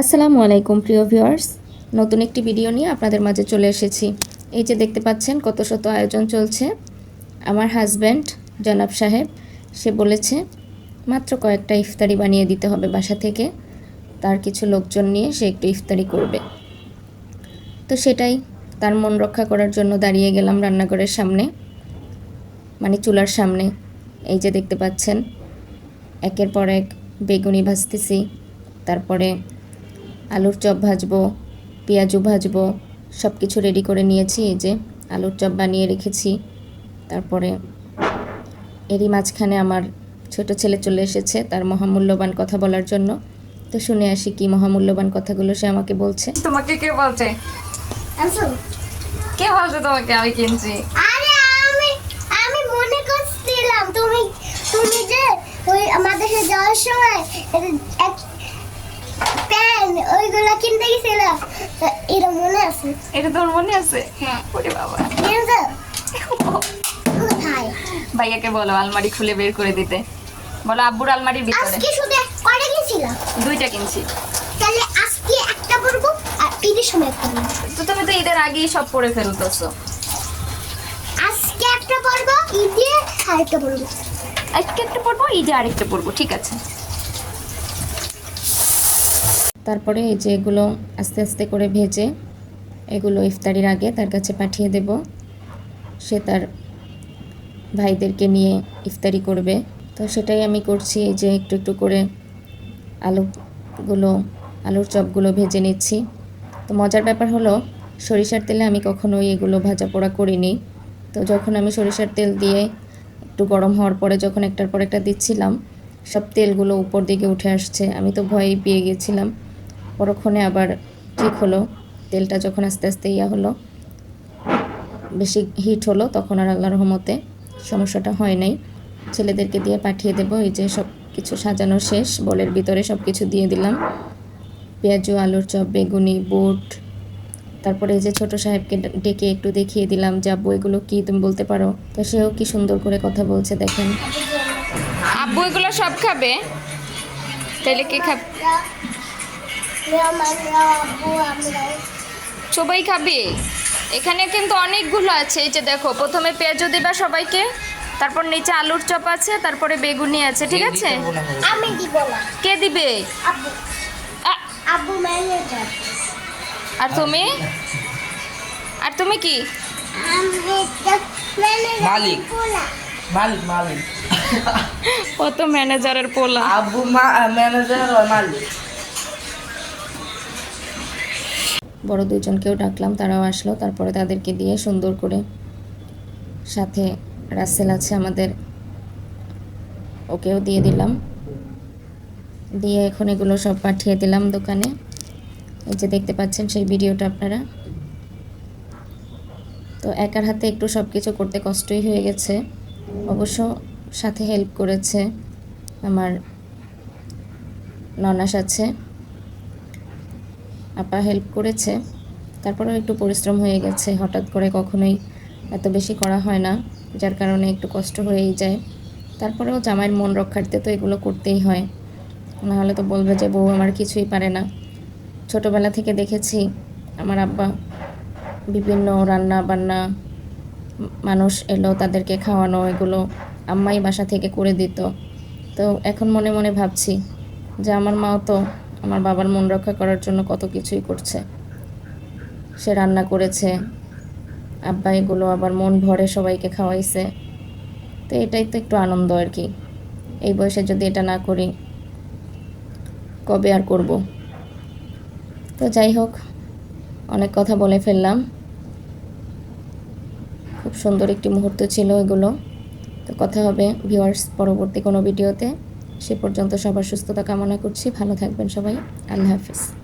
আসসালামু আলাইকুম, প্রিয় ভিউয়ার্স। নতুন একটি ভিডিও নিয়ে আপনাদের মাঝে চলে এসেছি। এই যে দেখতে পাচ্ছেন, কত শত আয়োজন চলছে। আমার হাজব্যান্ড জনাব সাহেব, সে বলেছে, মাত্র কয়েকটা ইফতারি বানিয়ে দিতে হবে বাসা থেকে। তার কিছু লোকজন নিয়ে সে একটু ইফতারি করবে। তো সেটাই, তার মন রক্ষা করার জন্য দাঁড়িয়ে গেলাম রান্নাঘরের সামনে মানে চুলার সামনে। এই যে দেখতে পাচ্ছেন, একের পর এক বেগুনি ভাজতেছি, তারপরে আলুর চপ ভাজবো পেঁয়াজু ভাজবো সব কিছু রেডি করে নিয়েছি এই যে আলুর চপ বানিয়ে রেখেছি। তারপরে এরই মাঝখানে আমার ছোট ছেলে চলে এসেছে তার মহামূল্যবান কথা বলার জন্য। তো শুনে আসি কি মহামূল্যবান কথাগুলো সে আমাকে বলছে। তোমাকে কে বলছে? কে বলছে তোমাকে? আমি কিনছি। আরে আমি আমি মনে করছিলাম তুমি তুমি যে ওই আমাদের সাথে যাওয়ার সময় ওইগুলো কিনতে গেছিল। এটা মনে আছে? এটা তোর মনে আছে? হ্যাঁ। ওরে বাবা। কোথায়? ভাইয়াকে বলো আলমারি খুলে বের করে দিতে। বলো আব্বুর আলমারির ভিতরে। আজকে শুধু কটা গেছিলাম দুইটা কিনছি। তাহলে আজকে একটা পরবো আর ঈদের সময় একটা তো তুমি তো ঈদের আগেই সব পরে ফেলতেছো। আজকে একটা পরবো ঈদে আরেকটা পরবো। আজকে একটা পরবো ঈদে আরেকটা পরবো ঠিক আছে। তারপরে এই যে এগুলো আস্তে আস্তে করে ভেজে এগুলো ইফতারির আগে তার কাছে পাঠিয়ে দেব। সে তার ভাইদেরকে নিয়ে ইফতারি করবে। তো সেটাই আমি করছি, এই যে একটু একটু করে আলুগুলো, আলুর চপগুলো ভেজে নিচ্ছি। তো মজার ব্যাপার হলো, সরিষার তেলে আমি কখনোই এগুলো ভাজা পোড়া করিনি। তো যখন আমি সরিষার তেল দিয়ে একটু গরম হওয়ার পরে যখন একটার পর একটা দিচ্ছিলাম, সব তেলগুলো উপর দিকে উঠে আসছে। আমি তো ভয়েই পেয়ে গেছিলাম। পরক্ষণে আবার ঠিক হলো। তেলটা যখন আস্তে আস্তে ইয়া হলো, বেশি হিট হলো, তখন আর আল্লাহ রহমতে সমস্যাটা হয় নাই। ছেলেদেরকে দিয়ে পাঠিয়ে দেবো, এই যে সব কিছু সাজানো শেষ, বলের ভিতরে সব কিছু দিয়ে দিলাম। পেঁয়াজু, আলুর চপ, বেগুনি, বুট, তারপরে এই যে ছোট সাহেবকে ডেকে একটু দেখিয়ে দিলাম যে, আব্বু, এগুলো কি তুমি বলতে পারো? তো সেও কি সুন্দর করে কথা বলছে, দেখেন। আব্বু, এগুলো সব খাবে? তাহলে কে খাবে? সবাই খাবে? এখানে কিন্তু অনেকগুলো আছে এই যে দেখো প্রথমে পেঁয়াজু দিবা সবাইকে তারপর নিচে আলুর চপ আছে তারপরে বেগুনি আছে ঠিক আছে? আমি দিব না। কে দিবে? আব্বু। আব্বু ম্যানেজার আর তুমি? আর তুমি কি? মালিক। মালিক মালিক। ও তো ম্যানেজারের পোলা। আব্বু মা ম্যানেজার আর মালিক। বড় দুজনকেও ডাকলাম, তারাও আসলো। তারপরে তাদেরকে দিয়ে সুন্দর করে সাথে রাসেল আছে আমাদের, ওকেও দিয়ে দিলাম। দিয়ে এখন এগুলো সব পাঠিয়ে দিলাম দোকানে। এই যে দেখতে পাচ্ছেন সেই ভিডিওটা আপনারা। তো একার হাতে একটু সব কিছু করতে কষ্টই হয়ে গেছে। অবশ্য সাথে হেল্প করেছে আমার ননাস আছে। আপা হেল্প করেছে। তারপরেও একটু পরিশ্রম হয়ে গেছে। হঠাৎ করে কখনোই এত বেশি করা হয় না, যার কারণে একটু কষ্ট হয়েই যায়। তারপরেও জামাইয়ের মন রক্ষার্থে তো এগুলো করতেই হয়। নাহলে তো বলবে যে, বউ আমার কিছুই পারে না। ছোটোবেলা থেকে দেখেছি, আমার আব্বা বিভিন্ন রান্না বান্না মানুষ এলো তাদেরকে খাওয়ানো, এগুলো আম্মাই বাসা থেকে করে দিত। তো এখন মনে মনে ভাবছি যে, আমার মাও তো আমার বাবার মন রক্ষা করার জন্য কত কিছুই করছে। সে রান্না করেছে, আব্বা এগুলো আবার মন ভরে সবাইকে খাওয়াইছে। তো এটাই তো একটু আনন্দ আর কি। এই বয়সে যদি এটা না করি, কবে আর করব? তো যাই হোক, অনেক কথা বলে ফেললাম। খুব সুন্দর একটি মুহূর্ত ছিল এগুলো। তো কথা হবে ভিউয়ার্স পরবর্তী কোনো ভিডিওতে। সে পর্যন্ত সবার সুস্থতা কামনা করছি। ভালো থাকবেন সবাই। আল্লাহ হাফিজ।